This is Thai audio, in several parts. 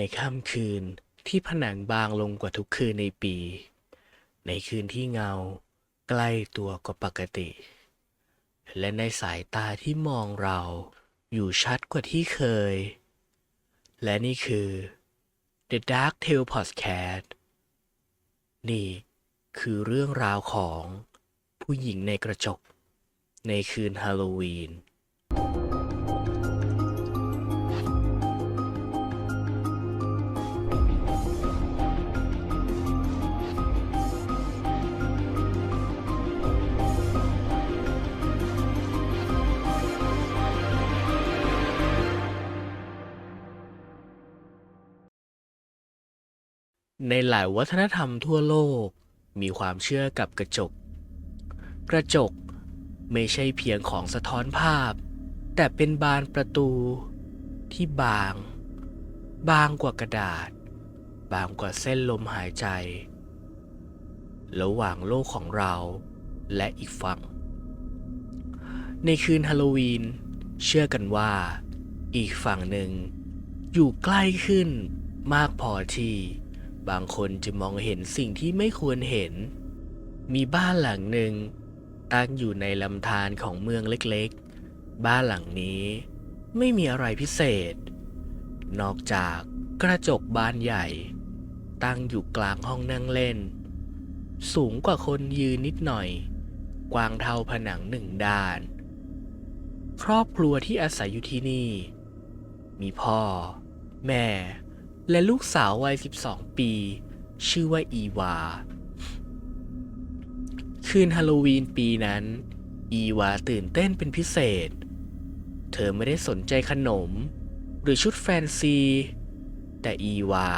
ในค่ำคืนที่ผนังบางลงกว่าทุกคืนในปี ในคืนที่เงาใกล้ตัวกว่าปกติ และในสายตาที่มองเราอยู่ชัดกว่าที่เคย และนี่คือ The Dark Tale Podcast นี่คือเรื่องราวของผู้หญิงในกระจก ในคืนฮาโลวีน ในหลายวัฒนธรรมทั่วโลก มีความเชื่อกับกระจก กระจกไม่ใช่เพียงของสะท้อนภาพ แต่เป็นบานประตูที่บาง บางกว่ากระดาษ บางกว่าเส้นลมหายใจ ระหว่างโลกของเราและอีกฝั่ง ในคืนฮาโลวีน เชื่อกันว่า อีกฝั่งหนึ่ง อยู่ใกล้ขึ้นมากพอที่ บางคนจะมองเห็นสิ่งที่ไม่ควรเห็น มีบ้านหลังหนึ่งตั้งอยู่ในลำธารของเมืองเล็กๆ บ้านหลังนี้ไม่มีอะไรพิเศษ นอกจากกระจกบานใหญ่ ตั้งอยู่กลางห้องนั่งเล่น สูงกว่าคนยืนนิดหน่อย กว้างเท่าผนังหนึ่งด้าน ครอบครัวที่อาศัยอยู่ที่นี่ มีพ่อ แม่ และลูกสาววัย 12 ปี ชื่อว่าอีวา คืนฮาโลวีนปีนั้น อีวาตื่นเต้นเป็นพิเศษ เธอไม่ได้สนใจขนม หรือชุดแฟนซี แต่อีวา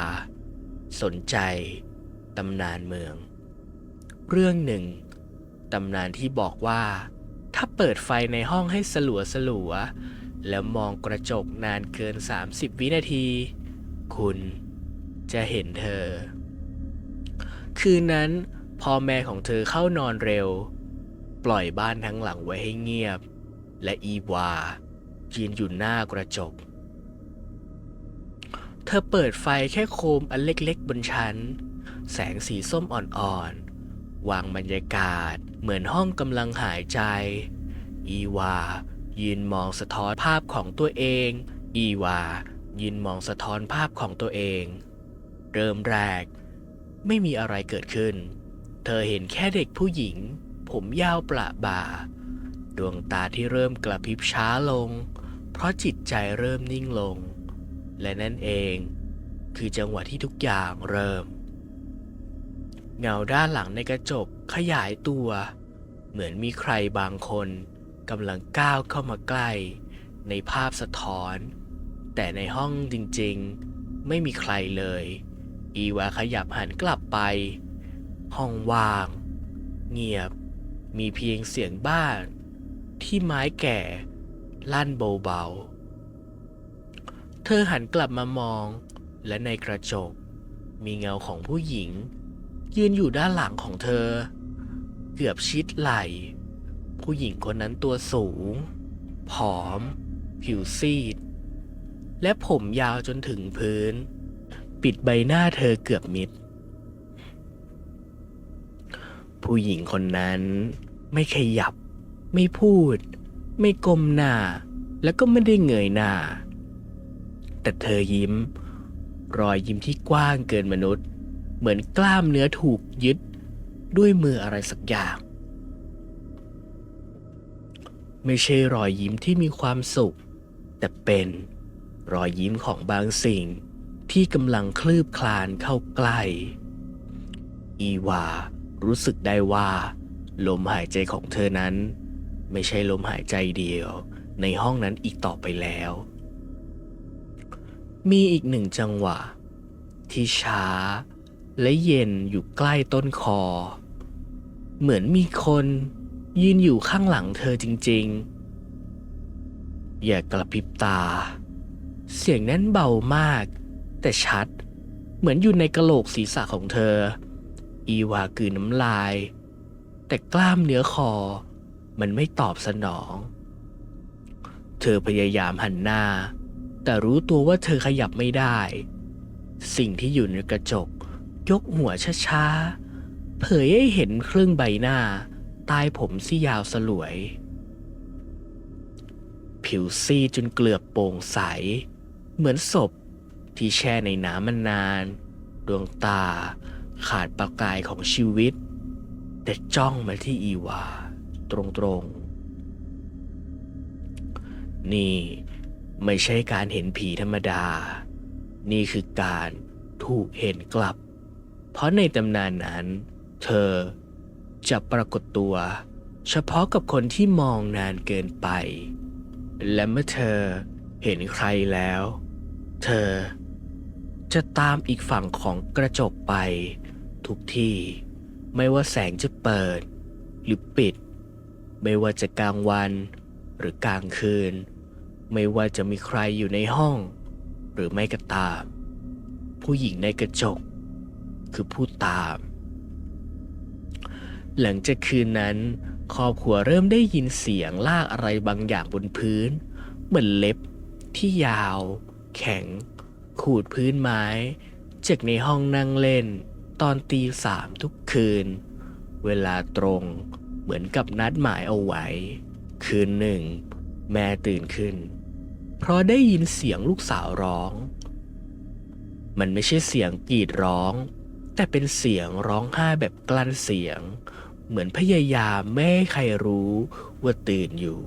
สนใจตำนานเมือง เรื่องหนึ่งตำนานที่บอกว่า ถ้าเปิดไฟในห้องให้สลัวสลัวแล้วมองกระจกนานเกิน 30 วินาที คุณจะเห็นเธอ คืนนั้นพ่อแม่ของเธอเข้านอนเร็ว ปล่อยบ้านทั้งหลังไว้ให้เงียบ และอีวายืนอยู่หน้ากระจก เธอเปิดไฟแค่โคมอันเล็กๆบนชั้น แสงสีส้มอ่อนๆ วางบรรยากาศเหมือนห้องกำลังหายใจ อีวายืนมองสะท้อนภาพของตัวเอง อีวา ยืนมองสะท้อนภาพของตัวเอง เริ่มแรก ไม่มีอะไรเกิดขึ้น เธอเห็นแค่เด็กผู้หญิง ผมยาวประบ่า ดวงตาที่เริ่มกระพริบช้าลง เพราะจิตใจเริ่มนิ่งลง และนั่นเอง คือจังหวะที่ทุกอย่างเริ่ม เงาด้านหลังในกระจกขยายตัว เหมือนมีใครบางคนกำลังก้าวเข้ามาใกล้ ในภาพสะท้อน แต่ในห้องจริงๆไม่มีใครเลย อีวาขยับหันกลับไป ห้องว่าง เงียบ มีเพียงเสียงบ้าน ที่ไม้แก่ ลั่นเบาๆ เธอหันกลับมามอง และในกระจก มีเงาของผู้หญิง ยืนอยู่ด้านหลังของเธอ เกือบชิดไหล ผู้หญิงคนนั้นตัวสูง ผอม ผิวซีด และผมยาวจนถึงพื้น ปิดใบหน้าเธอเกือบมิด ผู้หญิงคนนั้นไม่ขยับ ไม่พูด ไม่ก้มหน้า แล้วก็ไม่ได้เงยหน้า แต่เธอยิ้ม รอยยิ้มที่กว้างเกินมนุษย์ เหมือนกล้ามเนื้อถูกยึดด้วยมืออะไรสักอย่าง ไม่ใช่รอยยิ้มที่มีความสุข แต่เป็น รอยยิ้มของบางสิ่งที่กำลังคลืบคลานเข้าใกล้ อีวารู้สึกได้ว่า ลมหายใจของเธอนั้น ไม่ใช่ลมหายใจเดียวในห้องนั้นอีกต่อไปแล้ว มีอีกหนึ่งจังหวะ ที่ช้าและเย็นอยู่ใกล้ต้นคอ เหมือนมีคนยืนอยู่ข้างหลังเธอจริง ๆ อย่ากระพริบตา เสียงนั้นเบามาก แต่ชัด เหมือนอยู่ในกะโหลกศีรษะของเธอ อีวากืนน้ำลาย แต่กล้ามเนื้อคอ มันไม่ตอบสนอง เธอพยายามหันหน้า แต่รู้ตัวว่าเธอขยับไม่ได้ สิ่งที่อยู่ในกระจก ยกหัวช้าๆ เผยให้เห็นครึ่งใบหน้าใต้ผมที่ยาวสลวยผิวซีดจนเกลือบโปร่งใส เหมือนศพที่แช่ในน้ำมันนาน ดวงตาขาดประกายของชีวิต แต่จ้องมาที่อีวา ตรงๆ นี่ไม่ใช่การเห็นผีธรรมดา นี่คือการถูกเห็นกลับ เพราะในตำนานนั้น เธอจะปรากฏตัว เฉพาะกับคนที่มองนานเกินไป และเมื่อเธอ เห็นใครแล้ว เธอ จะตามอีกฝั่งของกระจกไป ทุกที่ ไม่ว่าแสงจะเปิด หรือปิด ไม่ว่าจะกลางวันหรือกลางคืน ไม่ว่าจะมีใครอยู่ในห้อง หรือไม่ก็ตาม ผู้หญิงในกระจก คือผู้ตาม หลังจากคืนนั้นครอบครัวเริ่มได้ยินเสียงลากอะไรบางอย่างบนพื้น เหมือนเล็บ ที่ยาว แข็ง ขูดพื้นไม้จากในห้องนั่งเล่น ตอนตีสามทุกคืน เวลาตรงเหมือนกับนัดหมายเอาไว้ คืนหนึ่ง แม่ตื่นขึ้น เพราะได้ยินเสียงลูกสาวร้อง มันไม่ใช่เสียงกรีดร้อง แต่เป็นเสียงร้องไห้แบบกลั้นเสียง เหมือนพยายามไม่ให้ใครรู้ว่าตื่นอยู่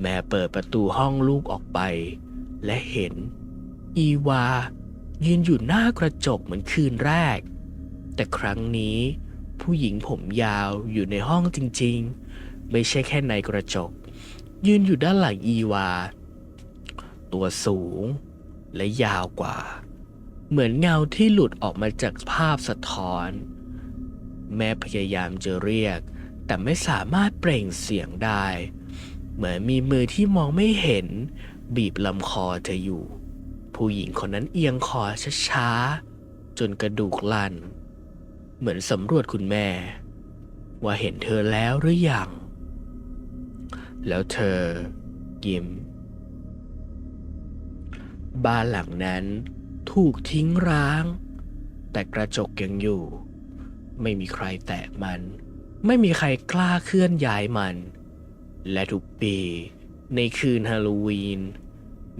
แม่เปิดประตูห้องลูกออกไป และเห็น อีวา ยืนอยู่หน้ากระจกเหมือนคืนแรก แต่ครั้งนี้ ผู้หญิงผมยาวอยู่ในห้องจริงๆ ไม่ใช่แค่ในกระจก ยืนอยู่ด้านหลังอีวา ตัวสูงและยาวกว่า เหมือนเงาที่หลุดออกมาจากภาพสะท้อน แม่พยายามจะเรียก แต่ไม่สามารถเปล่งเสียงได้ เหมือนมีมือที่มองไม่เห็น บีบลำคอเธออยู่ ผู้หญิงคนนั้นเอียงคอช้าๆ จนกระดูกลั่นเหมือนสำรวจคุณแม่ ว่าเห็นเธอแล้วหรือยัง แล้วเธอ ยิ้ม บ้านหลังนั้นถูกทิ้งร้าง แต่กระจกยังอยู่ ไม่มีใครแตะมัน ไม่มีใครกล้าเคลื่อนย้ายมัน และทุกปีในคืนฮาโลวีน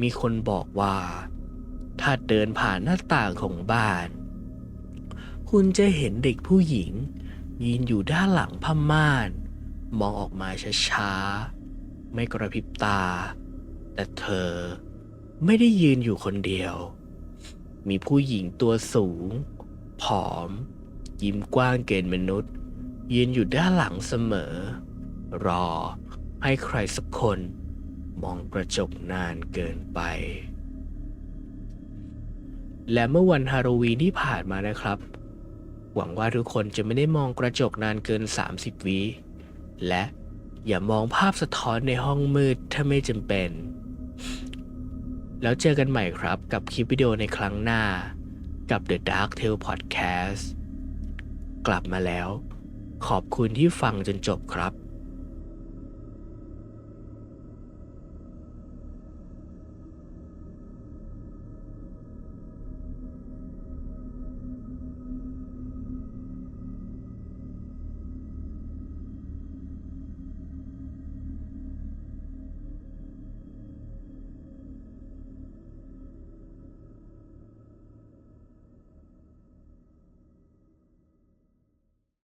มีคนบอกว่า ถ้าเดินผ่านหน้าต่างของบ้าน คุณจะเห็นเด็กผู้หญิง ยืนอยู่ด้านหลังผ้าม่าน มองออกมาช้าๆ ไม่กระพริบตา แต่เธอไม่ได้ยืนอยู่คนเดียว มีผู้หญิงตัวสูง ผอม ยิ้มกว้างเกินมนุษย์ ยืนอยู่ด้านหลังเสมอ รอ ให้ใครสักคนมองกระจกนานเกินไป และเมื่อวันฮาโลวีนที่ผ่านมานะครับ หวังว่าทุกคนจะไม่ได้มองกระจกนานเกิน 30 วิและอย่ามองภาพสะท้อนในห้องมืดถ้าไม่จำเป็น แล้วเจอกันใหม่ครับกับคลิปวิดีโอในครั้งหน้า กับ The Dark Tale Podcast กลับมาแล้ว ขอบคุณที่ฟังจนจบครับ